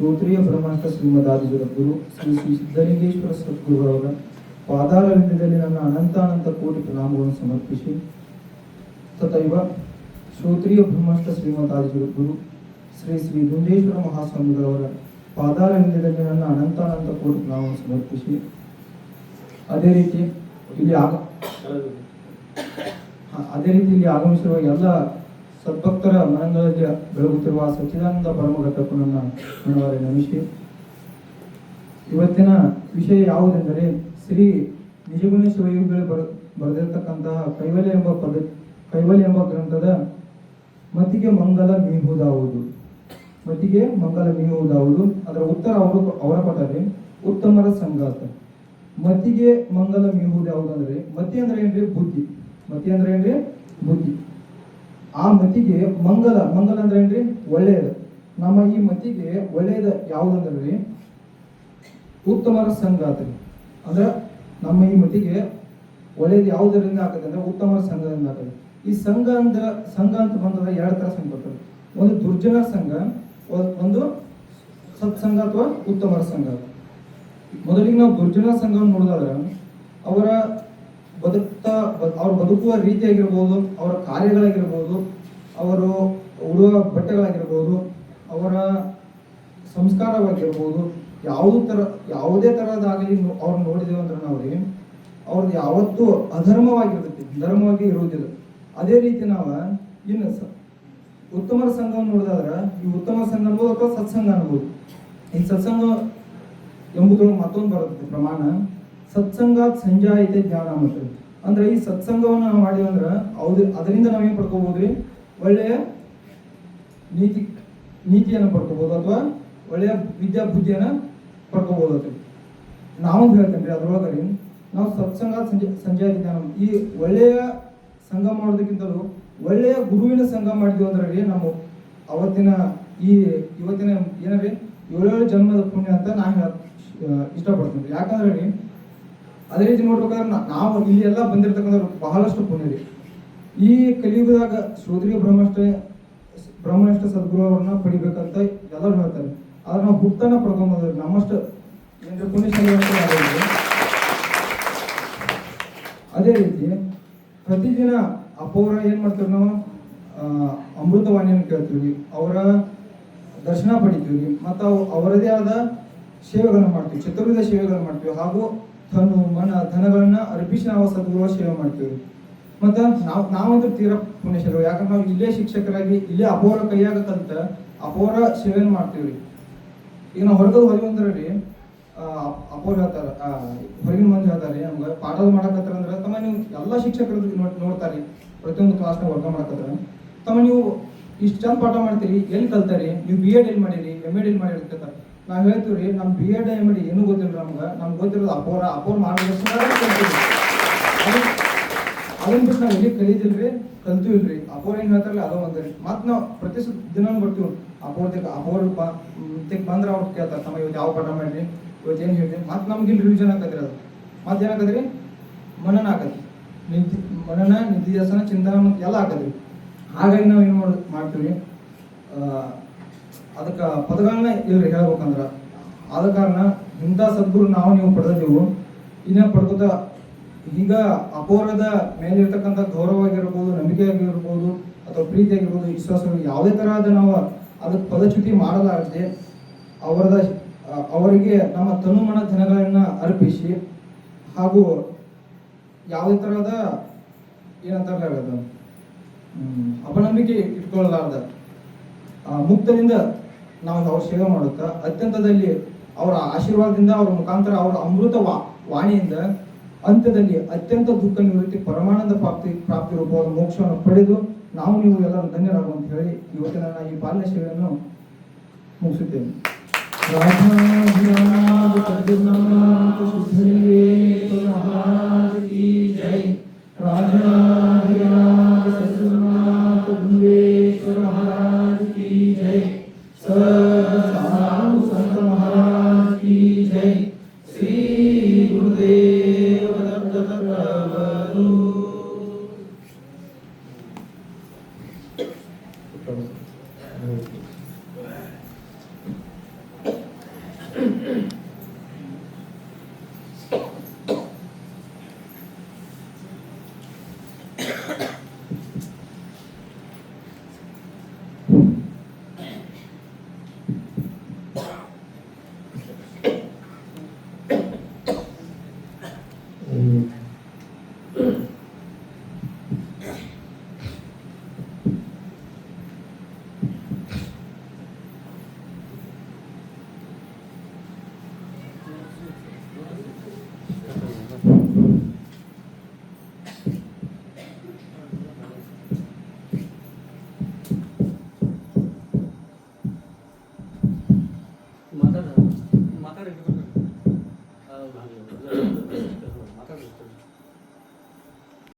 ಶ್ರೋತ್ರಿಯ ಬ್ರಹ್ಮಾಂಡ ಶ್ರೀಮದಾದಿ ಗುರು ಶ್ರೀ ಶ್ರೀ ಸಿದ್ಧಲಿಂಗೇಶ್ವರ ಸದ್ಗುರುರವರ ಪಾದಾರವಿಂದದಲ್ಲಿ ನನ್ನ ಅನಂತಾನಂತ ಕೋಟಿ ಪ್ರಣಾಮಗಳನ್ನು ಸಮರ್ಪಿಸಿ, ತಥೈವ ಶ್ರೋತ್ರಿಯ ಬ್ರಹ್ಮಾಷ್ಟ ಶ್ರೀಮದಾದಿ ಗುರು ಶ್ರೀ ಶ್ರೀ ದುಂಡೇಶ್ವರ ಮಹಾಸ್ವಾಮಿಗಳವರ ಪಾದಾರವಿಂದದಲ್ಲಿ ನನ್ನ ಅನಂತಾನಂತ ಕೋಟಿ ಪ್ರಣಾಮವನ್ನು ಸಮರ್ಪಿಸಿ, ಅದೇ ರೀತಿ ಇಲ್ಲಿ ಆಗ ಅದೇ ರೀತಿ ಇಲ್ಲಿ ಆಗಮಿಸಿರುವ ಎಲ್ಲ ಸದ್ಭಕ್ತರ ಮನಗಳಲ್ಲಿ ಬೆಳಗುತ್ತಿರುವ ಸಚ್ಚಿದಾನಂದ ಪರಮಘಟ್ಟಕ್ಕೂ ನನ್ನ ಮನವರೆ ನಮಿಸಿ ಇವತ್ತಿನ ವಿಷಯ ಯಾವುದೆಂದರೆ ಶ್ರೀ ನಿಜಗುಣ ಶಿವಯುಗಳು ಬರ, ಬರೆದಿರ್ತಕ್ಕಂತಹ ಕೈವಲ್ಯ ಎಂಬ ಪದ, ಕೈವಲ್ಯ ಎಂಬ ಗ್ರಂಥದ ಮತಿಗೆ ಮಂಗಲ ಮೀಹುದಾವುದು ಮತಿಗೆ ಮಂಗಲ ಮೀಹುದಾವುದು ಅದರ ಉತ್ತರ ಅವರು ಅವರ ಕೊಟ್ಟರೆ ಉತ್ತಮರ ಸಂಗಾತ. ಮತಿಗೆ ಮಂಗಲ ಮೀಹುದು ಯಾವುದಂದ್ರೆ ಮತಿ ಅಂದ್ರೆ ಏನ್ರಿ? ಬುದ್ಧಿ. ಮತಿ ಅಂದ್ರೆ ಏನ್ರಿ? ಬುದ್ಧಿ. ಆ ಮತಿಗೆ ಮಂಗಲ ಮಂಗಲ ಅಂದ್ರೆ ಏನ್ರಿ? ಒಳ್ಳೆಯದು. ನಮ್ಮ ಈ ಮತಿಗೆ ಒಳ್ಳೆಯದ ಯಾವುದಂದ್ರೆ? ಉತ್ತಮರ ಸಂಗಾತಿ ಅಂದ್ರೆ ನಮ್ಮ ಈ ಮತಿಗೆ ಒಳ್ಳೆಯದು ಯಾವುದರಿಂದ ಆಗ್ತದೆ ಅಂದ್ರೆ ಉತ್ತಮರ ಸಂಘದಿಂದ ಆಗ್ತದೆ. ಈ ಸಂಘ ಅಂದ್ರೆ, ಸಂಘ ಅಂತ ಬಂದ್ರೆ ಎರಡು ತರ ಸಂಘ ಬರ್ತದೆ. ಒಂದು ದುರ್ಜನ ಸಂಘ ಒಂದು ಸತ್ಸಂಗ ಅಥವಾ ಉತ್ತಮರ ಸಂಘ. ಮೊದಲಿಗೆ ನಾವು ದುರ್ಜನ ಸಂಘವನ್ನು ನೋಡಿದಾಗ ಅವರ ಬದುಕ್ತಾ ಅವ್ರು ಬದುಕುವ ರೀತಿಯಾಗಿರ್ಬೋದು, ಅವರ ಕಾರ್ಯಗಳಾಗಿರ್ಬೋದು, ಅವರು ಉಡುವ ಬಟ್ಟೆಗಳಾಗಿರ್ಬೋದು, ಅವರ ಸಂಸ್ಕಾರವಾಗಿರ್ಬೋದು, ಯಾವುದು ತರ, ಯಾವುದೇ ತರಹದಾಗಲಿ ನೋ- ಅವ್ರು ನೋಡಿದೇವೆ ಅಂದ್ರೆ ನಾವು ರೀ ಅವ್ರದ್ದು ಯಾವತ್ತೂ ಅಧರ್ಮವಾಗಿರ್ತೈತಿ, ಧರ್ಮವಾಗಿ ಇರುವುದಿಲ್ಲ. ಅದೇ ರೀತಿ ನಾವು ಇನ್ನು ಉತ್ತಮರ ಸಂಘವನ್ನು ನೋಡಿದಾದ್ರೆ, ಈ ಉತ್ತಮ ಸಂಘ ಅನ್ಬೋದು ಅಥವಾ ಸತ್ಸಂಗ ಅನ್ಬೋದು. ಈ ಸತ್ಸಂಗ ಎಂಬುದೊಳಗೆ ಮತ್ತೊಂದು ಬರುತ್ತೆ ಪ್ರಮಾಣ. ಸತ್ಸಂಗ ಸಂಜಾಯಿತೆ ಜ್ಞಾನ ಮತ್ತು ಅಂದ್ರೆ ಈ ಸತ್ಸಂಗವನ್ನು ನಾವು ಮಾಡಿದ್ವಿ ಅಂದ್ರೆ ಅದರಿಂದ ನಾವೇನ್ ಪಡ್ಕೋಬಹುದ್ರಿ ಒಳ್ಳೆಯ ನೀತಿ, ನೀತಿಯನ್ನು ಪಡ್ಕೋಬಹುದು ಅಥವಾ ಒಳ್ಳೆಯ ವಿದ್ಯಾ ಬುದ್ಧಿಯನ್ನು ಪಡ್ಕೋಬಹುದು ಅಂತ ನಾವೊಂದು ಹೇಳ್ತೇನೆ ರೀ ಅದ್ರೊಳಗರಿ, ನಾವು ಸತ್ಸಂಗ ಸಂಜೆ ಸಂಜೆ ಈ ಒಳ್ಳೆಯ ಸಂಘ ಮಾಡೋದಕ್ಕಿಂತಲೂ ಒಳ್ಳೆಯ ಗುರುವಿನ ಸಂಘ ಮಾಡಿದ್ವಿ ಅಂದ್ರೆ ರೀ ನಾವು ಅವತ್ತಿನ ಈ ಇವತ್ತಿನ ಏನರಿ ಏಳೇಳು ಜನ್ಮದ ಪುಣ್ಯ ಅಂತ ನಾನು ಇಷ್ಟಪಡ್ತೀನಿ ರೀ. ಯಾಕಂದ್ರೆ ರೀ ಅದೇ ರೀತಿ ನೋಡ್ಬೇಕಾದ್ರೆ ನಾವು ಇಲ್ಲಿ ಎಲ್ಲ ಬಂದಿರತಕ್ಕಂಥ ಬಹಳಷ್ಟು ಪುಣ್ಯ ರೀ ಈ ಕಲಿಯುಗದಾಗ ಶ್ರೋತ್ರಿಯ ಬ್ರಹ್ಮಷ್ಟ, ಬ್ರಹ್ಮನಿಷ್ಠ ಸದ್ಗುರು ಅವ್ರನ್ನ ಪಡಿಬೇಕಂತ ಎಲ್ಲರೂ ಹೇಳ್ತಾರೆ. ಆದ್ರೆ ನಾವು ಹುಟ್ಟನ ಪಡ್ಕೊಂಬೋದ್ರಿ ನಮ್ಮಷ್ಟು ಏನ್ರಿ ಪುಣ್ಯಶಾಲಿ ಅದೇ ರೀತಿ ಪ್ರತಿದಿನ ಅಪೋರ ಏನ್ ಮಾಡ್ತೀವಿ ನಾವು? ಅಮೃತವಾಣಿಯನ್ನು ಕೇಳ್ತೀವಿ ಅವರ ದರ್ಶನ ಪಡಿತೀವಿ ಮತ್ತು ಅವು, ಅವರದೇ ಆದ ಸೇವೆಗಳನ್ನು ಮಾಡ್ತೀವಿ. ಚತುರ್ವಿಧ ಸೇವೆಗಳನ್ನು ಮಾಡ್ತೀವಿ. ಹಾಗೂ ತನು ಮನ, ಧನಗಳನ್ನ ಅರ್ಪಿಸಿ ನಾವು ಸದ್ಗುರುವ ಸೇವೆ ಮಾಡ್ತೀವಿ. ಮತ್ತು ನಾವು, ನಾವಂತೂ ತೀರ ಪುಣ್ಯಶೀಲರು. ಯಾಕಂದ್ರೆ ನಾವು ಇಲ್ಲೇ ಶಿಕ್ಷಕರಾಗಿ, ಇಲ್ಲೇ ಅಪೋರ ಕೈಯಾಗ ಕಲಿತ ಅಪೋರ ಸೇವೆ ಮಾಡ್ತೀವಿ. ಈಗ ನಾವು ಹೊರಗೆ ಬಂದ್ರೆ ರೀ ಅಪೋರ್ ಹೇಳ್ತಾರ ಹೊರಗಿನ ಮಂದಿ ಹೇಳ್ತಾರೆ ನಮ್ಗೆ ಪಾಠ ಮಾಡಕತ್ತಾರ ಅಂದ್ರೆ ತಮ್ಮ ನೀವು ಎಲ್ಲ ಶಿಕ್ಷಕರು ನೋಡ್, ನೋಡ್ತಾರೆ. ಪ್ರತಿಯೊಂದು ಕ್ಲಾಸ್ನಾಗ ವರ್ಗ ಮಾಡಕತ್ತಾರ. ತಮ್ಮ ನೀವು ಇಷ್ಟು ಚಂದ ಪಾಠ ಮಾಡ್ತೀರಿ, ಎಲ್ಲಿ ಕಲ್ತಾರಿ? ನೀವು ಬಿ ಎಡ್ ಎಲ್ಲಿ ಮಾಡಿರಿ? ಎಂ ಎಡ್ ಎಲ್ಲಿ ಮಾಡಿರಿ ನಾವು ಹೇಳ್ತೀವಿ ರೀ ನಮ್ಮ ಬಿ ಎಡ್ ಎಂ ಡಿ ಏನು ಗೊತ್ತಿಲ್ಲ ನಮ್ಗೆ. ನಮ್ಗೆ ಗೊತ್ತಿರೋದು ಅಪೋರ ಅಪೋರ್ ಮಾರ್ಗದರ್ಶನ ಅದನ್ನ ಬಿಟ್ಟು ನಾವು ಎಲ್ಲಿ ಕಲಿದಿಲ್ರಿ ಕಲ್ತೀವಿಲ್ರಿ. ಅಪೋರ್ ಏನ್ ಹೇಳ್ತಾರಲ್ಲ, ಅದೋ ರೀ. ಮತ್ ನಾವು ಪ್ರತಿ ದಿನ ಬರ್ತೀವಿ. ಅಪೋರ್ತಿಕ್ ಅಪೋರ್ ತೆಗ್ ಬಂದ್ರೆ ಅವ್ರು ಕೇಳ್ತಾರೆ, ತಮ್ಮ ಇವತ್ತು ಯಾವ ಪಾಠ ಮಾಡ್ರಿ ಇವತ್ತು ಏನು ಹೇಳ್ತೀನಿ ಮತ್ ನಮ್ಗೆ ಇಲ್ಲಿ ರಿವಿಷನ್ ಹಾಕತ್ರಿ ಅದು. ಮತ್ ಏನಾಗದ್ರಿ ಮನನ ಹಾಕದ್ರಿ ನಿಂತಿ ಮನನ ನಿಧಿಯಾಸನ ಚಿಂತನ ಮತ್ತೆ ಎಲ್ಲ ಹಾಕತ್ರಿ ಹಾಗಾಗಿ ನಾವು ಏನು ಮಾಡ್ ಮಾಡ್ತೀವಿ ಅದಕ್ಕೆ ಪದಗಳನ್ನ ಇಲ್ರಿ ಹೇಳ್ಬೇಕಂದ್ರೆ. ಆದ ಕಾರಣ ಇಂಥ ಸದ್ಗುರು ನಾವು ನೀವು ಪಡೆದಿವು ಇನ್ನ ಪಡ್ಕೋತ ಈಗ ಅಪೌರದ ಮೇಲೆ ಇರ್ತಕ್ಕಂಥ ಗೌರವ ಆಗಿರ್ಬೋದು ನಂಬಿಕೆ ಆಗಿರ್ಬೋದು ಅಥವಾ ಪ್ರೀತಿ ಆಗಿರ್ಬೋದು ವಿಶ್ವಾಸ ಯಾವುದೇ ತರಹದ ನಾವು ಅದಕ್ಕೆ ಪದಚ್ಯುತಿ ಮಾಡಲಾಗದೆ ಅವರದ ಅವರಿಗೆ ನಮ್ಮ ತನುಮನ ಧನಗಳನ್ನ ಅರ್ಪಿಸಿ ಹಾಗೂ ಯಾವುದೇ ತರಹದ ಏನಂತ ಅದು ಹ್ಮ್, ಅಪನಂಬಿಕೆ ಇಟ್ಕೊಳ್ಳಲಾರ್ದ. ಆ, ಮುಕ್ತದಿಂದ ನಾವು ಅವ್ರ ಸೇವೆ ಮಾಡುತ್ತಾ ಅತ್ಯಂತದಲ್ಲಿ ಅವರ ಆಶೀರ್ವಾದದಿಂದ ಅವರ ಮುಖಾಂತರ ಅವರ ಅಮೃತ ವಾ- ವಾಣಿಯಿಂದ ಅಂತ್ಯದಲ್ಲಿ ಅತ್ಯಂತ ದುಃಖ ನಿವೃತ್ತಿ ಪರಮಾನಂದ ಪ್ರಾಪ್ತಿ ಪ್ರಾಪ್ತಿ ರೂಪವಾದ ಮೋಕ್ಷವನ್ನು ಪಡೆದು ನಾವು ನೀವು ಎಲ್ಲರೂ ಧನ್ಯರಾಗುವಂತ ಹೇಳಿ ಇವತ್ತಿನ ನನ್ನ ಈ ಬಾಲ್ಯ ಸೇವೆಯನ್ನು ಮುಗಿಸುತ್ತೇನೆ. Yeah.